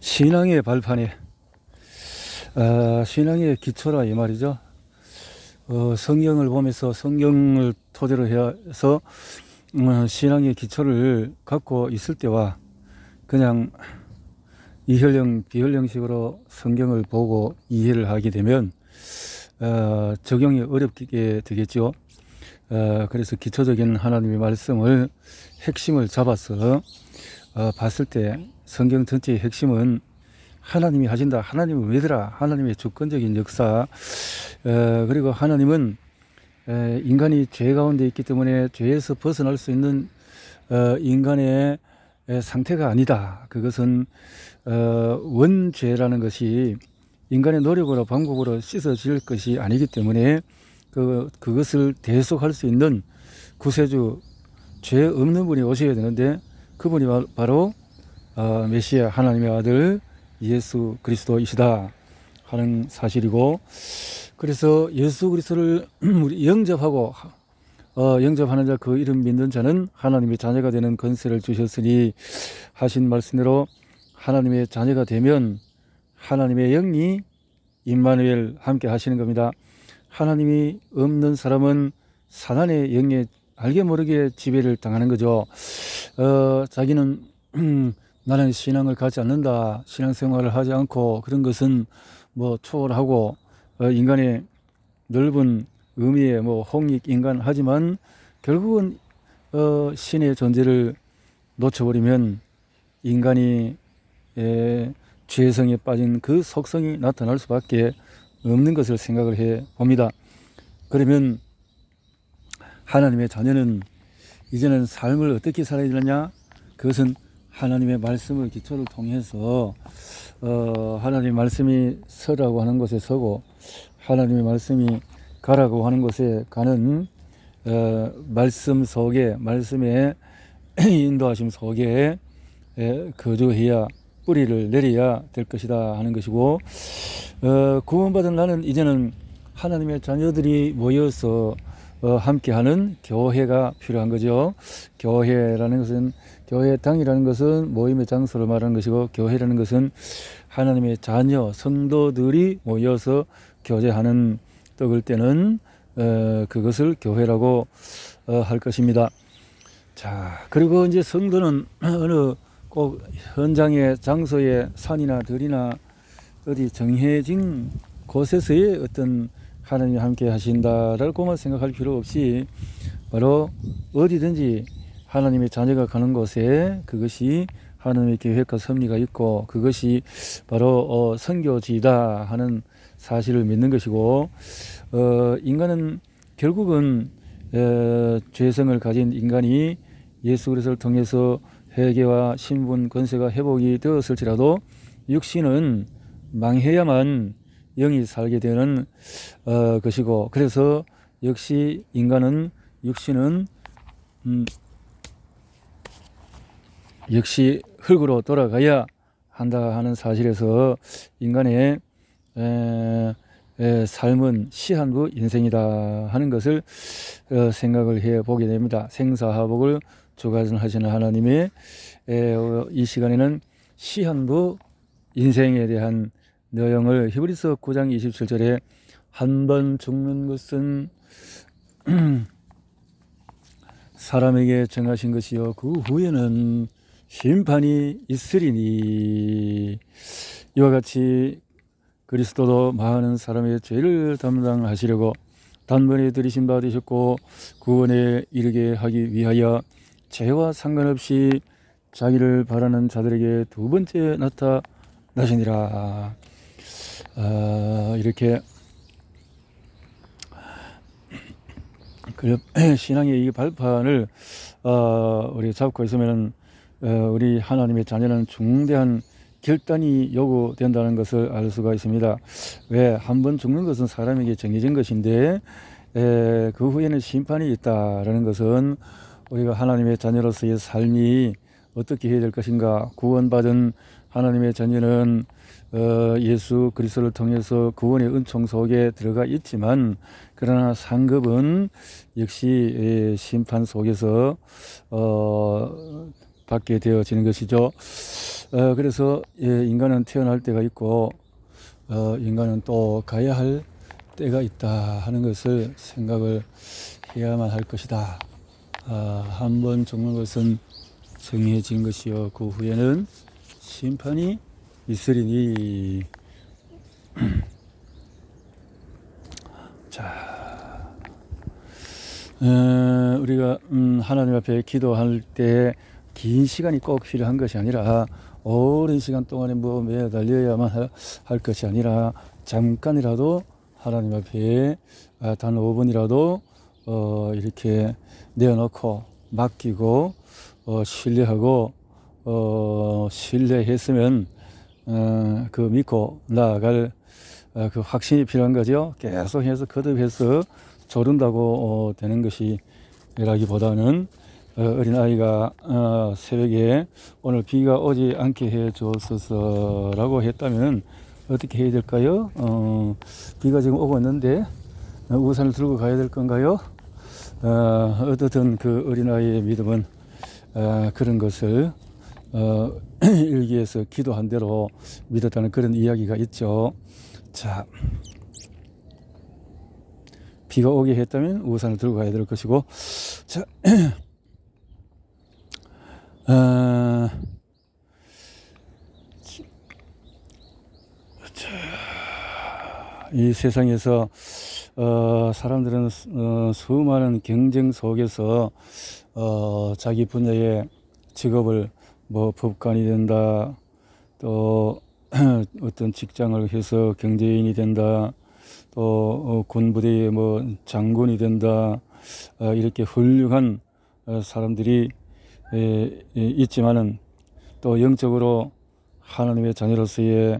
신앙의 발판에 아, 신앙의 기초라 이 말이죠. 어, 성경을 보면서 성경을 토대로 해서 어, 신앙의 기초를 갖고 있을 때와 그냥 이혈령 비혈령식으로 성경을 보고 이해를 하게 되면 어, 적용이 어렵게 되겠죠. 어, 그래서 기초적인 하나님의 말씀을 핵심을 잡아서 어, 봤을 때 성경 전체의 핵심은 하나님이 하신다. 하나님은 왜더라? 하나님의 주권적인 역사. 어, 그리고 하나님은 에, 인간이 죄 가운데 있기 때문에 죄에서 벗어날 수 있는 어, 인간의 에, 상태가 아니다. 그것은 어, 원죄라는 것이 인간의 노력으로 방법으로 씻어질 것이 아니기 때문에 그 그것을 대속할 수 있는 구세주 죄 없는 분이 오셔야 되는데 그분이 바- 바로 어, 메시아 하나님의 아들 예수 그리스도이시다 하는 사실이고 그래서 예수 그리스도를 우리 영접하고 어, 영접하는 자 그 이름 믿는 자는 하나님의 자녀가 되는 권세를 주셨으니 하신 말씀대로 하나님의 자녀가 되면 하나님의 영이 임마누엘 함께 하시는 겁니다. 하나님이 없는 사람은 사단의 영에 알게 모르게 지배를 당하는 거죠. 어, 자기는 나는 신앙을 갖지 않는다. 신앙생활을 하지 않고 그런 것은 뭐 초월하고 어, 인간의 넓은 의미의 뭐 홍익 인간 하지만 결국은 어, 신의 존재를 놓쳐버리면 인간이 에, 죄성에 빠진 그 속성이 나타날 수밖에 없는 것을 생각을 해 봅니다. 그러면 하나님의 자녀는 이제는 삶을 어떻게 살아야 되느냐? 그것은 하나님의 말씀을 기초를 통해서 어, 하나님의 말씀이 서라고 하는 곳에 서고 하나님의 말씀이 가라고 하는 곳에 가는 어, 말씀 속에 말씀의 인도하심 속에 에, 거주해야 뿌리를 내려야 될 것이다 하는 것이고 어, 구원받은 나는 이제는 하나님의 자녀들이 모여서 어, 함께하는 교회가 필요한 거죠. 교회라는 것은 교회 당이라는 것은 모임의 장소를 말하는 것이고 교회라는 것은 하나님의 자녀 성도들이 모여서 교제하는 떡을 때는 어, 그것을 교회라고 어, 할 것입니다. 자 그리고 이제 성도는 어느 꼭 현장의 장소에 산이나 들이나 어디 정해진 곳에서의 어떤 하나님이 함께 하신다라고만 생각할 필요 없이 바로 어디든지 하나님의 자녀가 가는 곳에 그것이 하나님의 계획과 섭리가 있고 그것이 바로 어, 선교지다 하는 사실을 믿는 것이고 어, 인간은 결국은 어, 죄성을 가진 인간이 예수 그리스도를 통해서 회개와 신분 권세가 회복이 되었을지라도 육신은 망해야만 영이 살게 되는 어, 것이고 그래서 역시 인간은 육신은 음, 역시 흙으로 돌아가야 한다 하는 사실에서 인간의 에, 에, 삶은 시한부 인생이다 하는 것을 어, 생각을 해 보게 됩니다. 생사화복을 주관하시는 하나님의 에, 어, 이 시간에는 시한부 인생에 대한 내용을 히브리서 9장 27절에 한 번 죽는 것은 사람에게 정하신 것이요 그 후에는 심판이 있으리니 이와 같이 그리스도도 많은 사람의 죄를 담당하시려고 단번에 들이신 바 되셨고 구원에 이르게 하기 위하여 죄와 상관없이 자기를 바라는 자들에게 두 번째 나타나시니라. 아, 이렇게 그 신앙의 이 발판을 어, 우리 잡고 있으면은 어, 우리 하나님의 자녀는 중대한 결단이 요구된다는 것을 알 수가 있습니다. 왜 한 번 죽는 것은 사람에게 정해진 것인데 에, 그 후에는 심판이 있다라는 것은 우리가 하나님의 자녀로서의 삶이 어떻게 해야 될 것인가 구원받은 하나님의 자녀는 어, 예수 그리스도를 통해서 구원의 은총 속에 들어가 있지만 그러나 상급은 역시 에, 심판 속에서 어, 받게 되어지는 것이죠. 어, 그래서 예, 인간은 태어날 때가 있고 어, 인간은 또 가야 할 때가 있다 하는 것을 생각을 해야만 할 것이다. 아, 한번 죽는 것은 정해진 것이요 그 후에는 심판이 있으리니 자 어, 우리가 음, 하나님 앞에 기도할 때 긴 시간이 꼭 필요한 것이 아니라 오랜 시간 동안에 뭐 매달려야만 할, 할 것이 아니라 잠깐이라도 하나님 앞에 아, 단 5분이라도 어, 이렇게 내어놓고 맡기고 어, 신뢰하고 어, 신뢰했으면 어, 그 믿고 나아갈 어, 그 확신이 필요한 거죠. 계속해서 거듭해서 조른다고 어, 되는 것이라기보다는 어, 어린 아이가 어, 새벽에 오늘 비가 오지 않게 해 주었어서 라고 했다면 어떻게 해야 될까요? 어, 비가 지금 오고 있는데 어, 우산을 들고 가야 될 건가요? 어, 어떻든 그 어린아이의 믿음은 어, 그런 것을 어, 일기에서 기도한 대로 믿었다는 그런 이야기가 있죠. 자, 비가 오게 했다면 우산을 들고 가야 될 것이고, 자, 어, 자, 이 세상에서 어, 사람들은 어, 수많은 경쟁 속에서 어, 자기 분야의 직업을 뭐 법관이 된다 또 어떤 직장을 해서 경제인이 된다 또 어, 군부대의 뭐 장군이 된다 어, 이렇게 훌륭한 어, 사람들이 있지만은 또 영적으로 하나님의 자녀로서의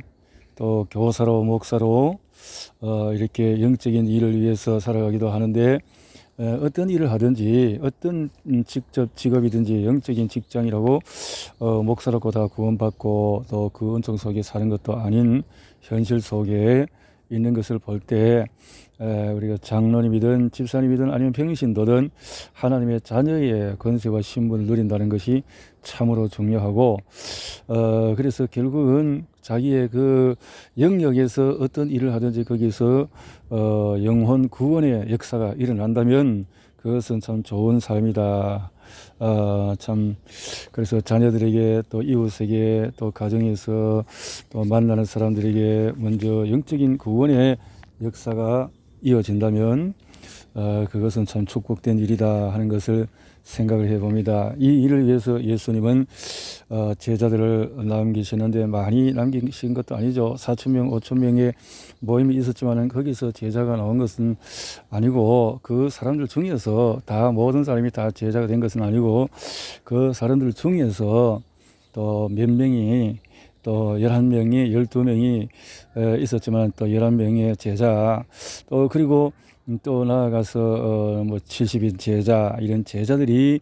또 교사로 목사로 어, 이렇게 영적인 일을 위해서 살아가기도 하는데 에, 어떤 일을 하든지 어떤 음, 직접 직업이든지 영적인 직장이라고 어, 목사롭고 다 구원받고 또 그 은총 속에 사는 것도 아닌 현실 속에 있는 것을 볼 때 우리가 장로님이든 집사님이든 아니면 병신도든 하나님의 자녀의 권세와 신분을 누린다는 것이 참으로 중요하고 어, 그래서 결국은 자기의 그 영역에서 어떤 일을 하든지 거기서 어, 영혼 구원의 역사가 일어난다면 그것은 참 좋은 삶이다. 어, 참 그래서 자녀들에게 또 이웃에게 또 가정에서 또 만나는 사람들에게 먼저 영적인 구원의 역사가 이어진다면 어, 그것은 참 축복된 일이다 하는 것을 생각을 해봅니다. 이 일을 위해서 예수님은 어, 제자들을 남기시는데 많이 남기신 것도 아니죠. 4천 명, 5천 명의 모임이 있었지만은 거기서 제자가 나온 것은 아니고 그 사람들 중에서 다 모든 사람이 다 제자가 된 것은 아니고 그 사람들 중에서 또 몇 명이 또 열한 명이 열두 명이 있었지만 또 열한 명의 제자 또 그리고 또 나아가서 어 뭐 70인 제자 이런 제자들이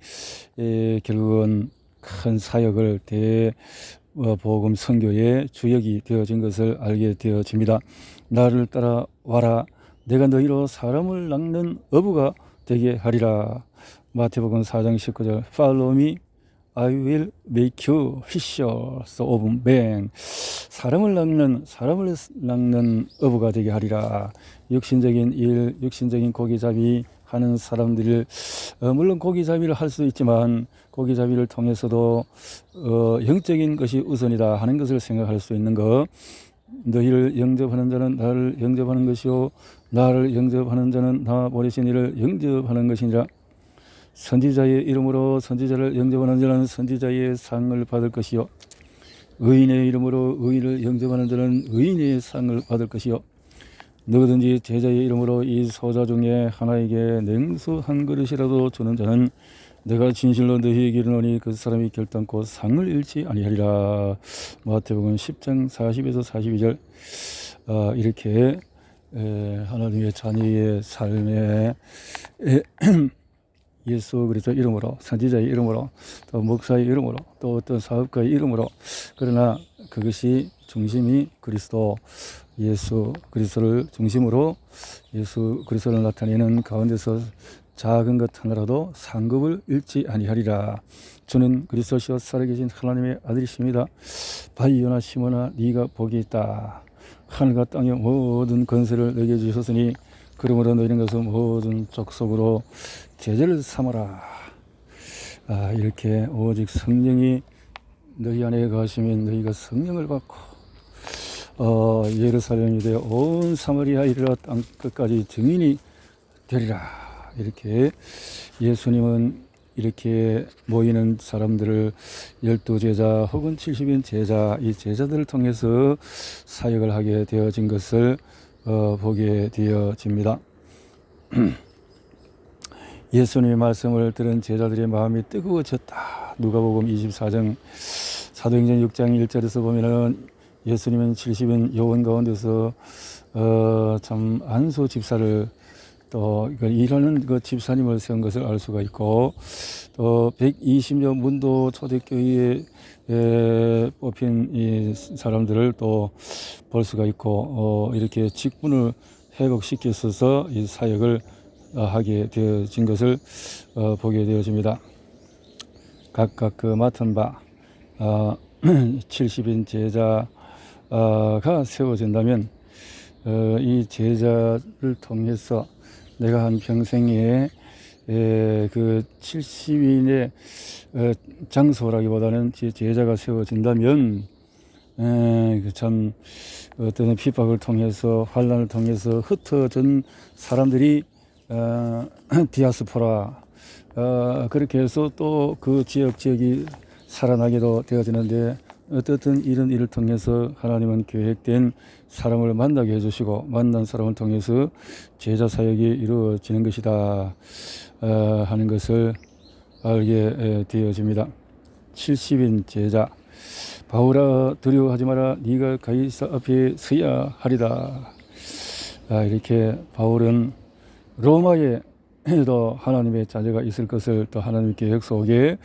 에, 결국은 큰 사역을 대 어, 복음 선교의 주역이 되어진 것을 알게 되어집니다. 나를 따라와라. 내가 너희로 사람을 낚는 어부가 되게 하리라. 마태복음 4장 19절. Follow me. I will make you fishers of men. 사람을 낚는 사람을 낚는 어부가 되게 하리라. 육신적인 일, 육신적인 고기잡이 하는 사람들을 어, 물론 고기잡이를 할 수 있지만 고기잡이를 통해서도 어, 영적인 것이 우선이다 하는 것을 생각할 수 있는 것. 너희를 영접하는 자는 나를 영접하는 것이요 나를 영접하는 자는 나 보내신 이를 영접하는 것이니라. 선지자의 이름으로 선지자를 영접하는 자는 선지자의 상을 받을 것이요 의인의 이름으로 의인을 영접하는 자는 의인의 상을 받을 것이요 누구든지 제자의 이름으로 이 소자 중에 하나에게 냉수 한 그릇이라도 주는 자는 내가 진실로 너희에게 이르노니 그 사람이 결단코 상을 잃지 아니하리라. 마태복음 10장 40에서 42절. 아, 이렇게 에, 하나님의 자녀의 삶에 에, 예수 그리스도 이름으로 선지자의 이름으로 또 목사의 이름으로 또 어떤 사업가의 이름으로 그러나 그것이 중심이 그리스도 예수 그리스도를 중심으로 예수 그리스도를 나타내는 가운데서 작은 것 하나라도 상급을 잃지 아니하리라. 주는 그리스도시와 살아계신 하나님의 아들이십니다. 바이오나 시모나 네가 복이 있다. 하늘과 땅의 모든 건설을 내게 주셨으니 그러므로 너희는 것은 모든 족속으로 제재를 삼아라. 아, 이렇게 오직 성령이 너희 안에 가시면 너희가 성령을 받고 어, 예루살렘이 되어 온 사마리아 이르러 땅 끝까지 증인이 되리라. 이렇게 예수님은 이렇게 모이는 사람들을 열두 제자 혹은 70인 제자 이 제자들을 통해서 사역을 하게 되어진 것을 어, 보게 되어집니다. 예수님의 말씀을 들은 제자들의 마음이 뜨거워졌다. 누가복음 24장 사도행전 6장 1절에서 보면은 예수님은 70인 요원 가운데서 어, 참 안소 집사를 또 일하는 그 집사님을 세운 것을 알 수가 있고 또 120여 문도 초대교회에 에, 뽑힌 이 사람들을 또 볼 수가 있고 어, 이렇게 직분을 회복시켰어서 이 사역을 어, 하게 되어진 것을 어, 보게 되어집니다. 각각 그 맡은 바 어, 70인 제자 가 세워진다면 어, 이 제자를 통해서 내가 한 평생에 에, 그 70인의 어, 장소라기보다는 제 제자가 세워진다면 에, 그참 어떤 핍박을 통해서 환란을 통해서 흩어진 사람들이 어, 디아스포라 어, 그렇게 해서 또 그 지역 지역이 살아나게도 되어지는데 어떻든 이런 일을 통해서 하나님은 계획된 사람을 만나게 해주시고 만난 사람을 통해서 제자 사역이 이루어지는 것이다 어, 하는 것을 알게 되어집니다. 70인 제자 바울아 두려워하지 마라 네가 가이사 앞에 서야 하리다. 아, 이렇게 바울은 로마에 도 하나님의 자녀가 있을 것을 또 하나님 계획 속에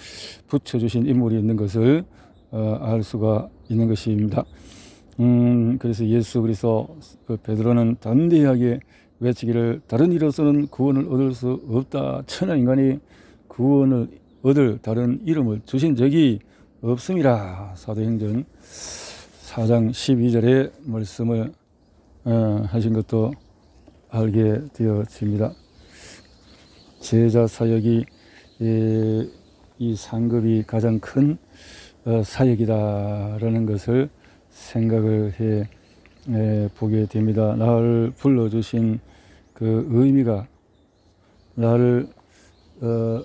붙여주신 인물이 있는 것을 어, 알 수가 있는 것입니다. 음, 그래서 예수 그리스도 그 베드로는 담대하게 외치기를 다른 이로서는 구원을 얻을 수 없다. 천하 인간이 구원을 얻을 다른 이름을 주신 적이 없음이라. 사도행전 4장 12절의 말씀을 어, 하신 것도 알게 되어집니다. 제자 사역이 이, 이 상급이 가장 큰 어, 사역이다라는 것을 생각을 해 에, 보게 됩니다. 나를 불러주신 그 의미가 나를 어,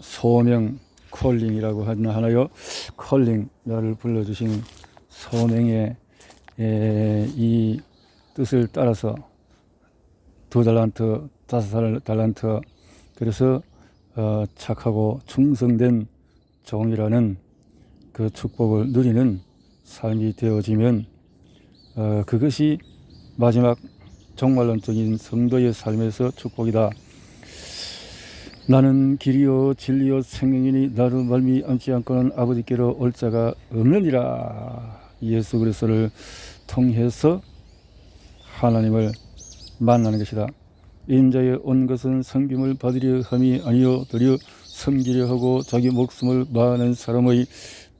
소명 콜링이라고 하나요? 콜링 나를 불러주신 소명의 에, 이 뜻을 따라서 두 달란트, 다섯 달란트 그래서 어, 착하고 충성된 종이라는 그 축복을 누리는 삶이 되어지면 어, 그것이 마지막 종말론적인 성도의 삶에서 축복이다. 나는 길이요 진리요 생명이니 나를 말미암지 않고는 아버지께로 올 자가 없느니라. 예수 그리스도를 통해서 하나님을 만나는 것이다. 인자에 온 것은 성김을 받으려 함이 아니요 도리어 섬기려 하고 자기 목숨을 바하는 사람의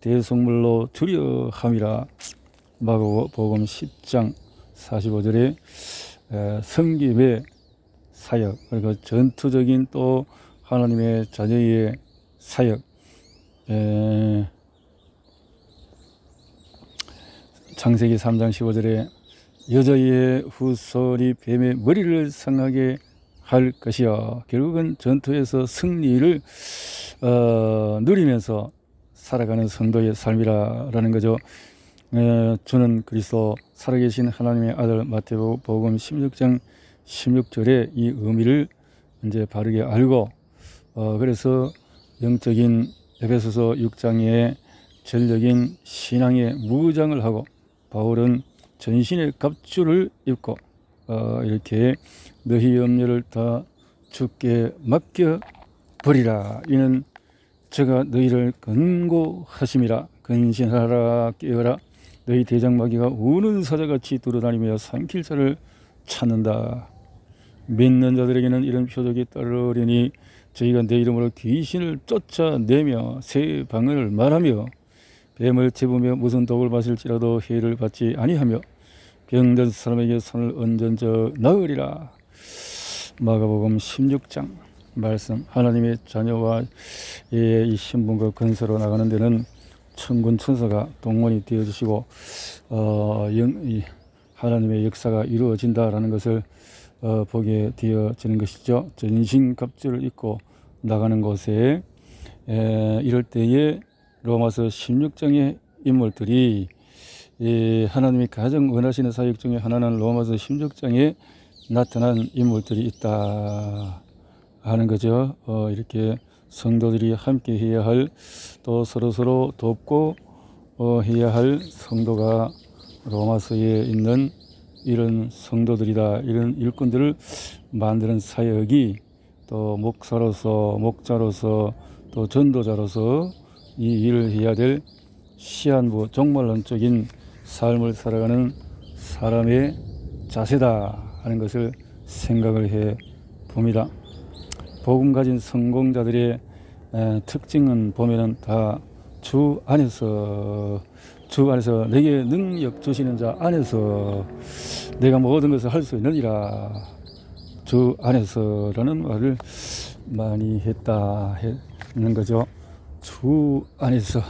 대속물로 주려 함이라 마가복음 10장 45절에 성김의 사역 그리고 전투적인 또 하나님의 자녀의 사역 창세기 3장 15절에 여자의 후손이 뱀의 머리를 상하게 할 것이요. 결국은 전투에서 승리를 어, 누리면서 살아가는 성도의 삶이라는 거죠. 에, 저는 그리스도 살아계신 하나님의 아들 마태복음 16장 16절의 이 의미를 이제 바르게 알고 어, 그래서 영적인 에베소서 6장의 전적인 신앙의 무장을 하고 바울은 전신의 갑주를 입고 어, 이렇게 너희 염려를 다 죽게 맡겨 버리라 이는 제가 너희를 근고하심이라 근신하라 깨어라. 너희 대장마귀가 우는 사자같이 돌아다니며 삼킬 자를 찾는다. 믿는 자들에게는 이런 표적이 따르리니 저희가 내 이름으로 귀신을 쫓아내며 새 방언을 말하며 뱀을 집으며 무슨 독을 마실지라도 해를 받지 아니하며 병든 사람에게 손을 얹은 저 나으리라. 마가복음 16장 말씀 하나님의 자녀와 예, 이 신분과 건설로 나가는 데는 천군 천사가 동원이 되어 주시고 어, 하나님의 역사가 이루어진다라는 것을 어, 보게 되어지는 것이죠. 전신갑주를 입고 나가는 곳에 에, 이럴 때에 로마서 16장의 인물들이 이 하나님이 가장 원하시는 사역 중에 하나는 로마서 16장에 나타난 인물들이 있다 하는 거죠. 어, 이렇게 성도들이 함께 해야 할 또 서로 서로 돕고 어, 해야 할 성도가 로마서에 있는 이런 성도들이다. 이런 일꾼들을 만드는 사역이 또 목사로서 목자로서 또 전도자로서 이 일을 해야 될 시한부 종말론적인 삶을 살아가는 사람의 자세다 하는 것을 생각을 해 봅니다. 복음 가진 성공자들의 에, 특징은 보면은 다 주 안에서 주 안에서 내게 능력 주시는 자 안에서 내가 모든 것을 할 수 있느니라 주 안에서라는 말을 많이 했다 했는 거죠. 주 안에서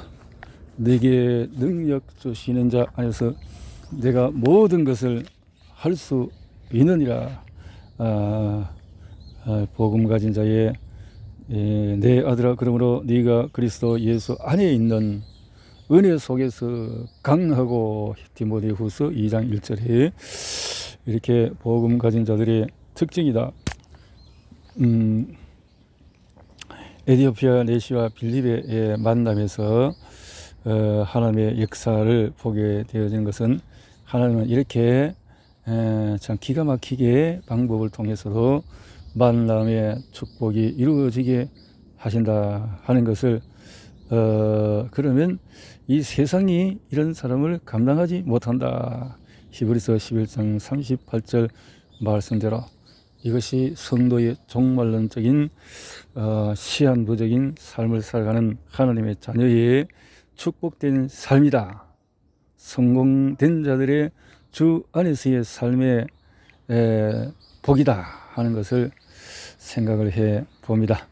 내게 능력 주시는 자 안에서 내가 모든 것을 할 수 있느니라 아, 아, 복음 가진 자의 예, 내 아들아 그러므로 네가 그리스도 예수 안에 있는 은혜 속에서 강하고 디모데후서 2장 1절에 이렇게 복음 가진 자들의 특징이다. 음, 에디오피아 내시와 빌립의 만남에서 어, 하나님의 역사를 보게 되어진 것은 하나님은 이렇게 에, 참 기가 막히게 방법을 통해서도 만남의 축복이 이루어지게 하신다 하는 것을 어, 그러면 이 세상이 이런 사람을 감당하지 못한다. 히브리서 11장 38절 말씀대로 이것이 성도의 종말론적인 어, 시한부적인 삶을 살아가는 하나님의 자녀의 축복된 삶이다. 성공된 자들의 주 안에서의 삶의 에, 복이다 하는 것을 생각을 해 봅니다.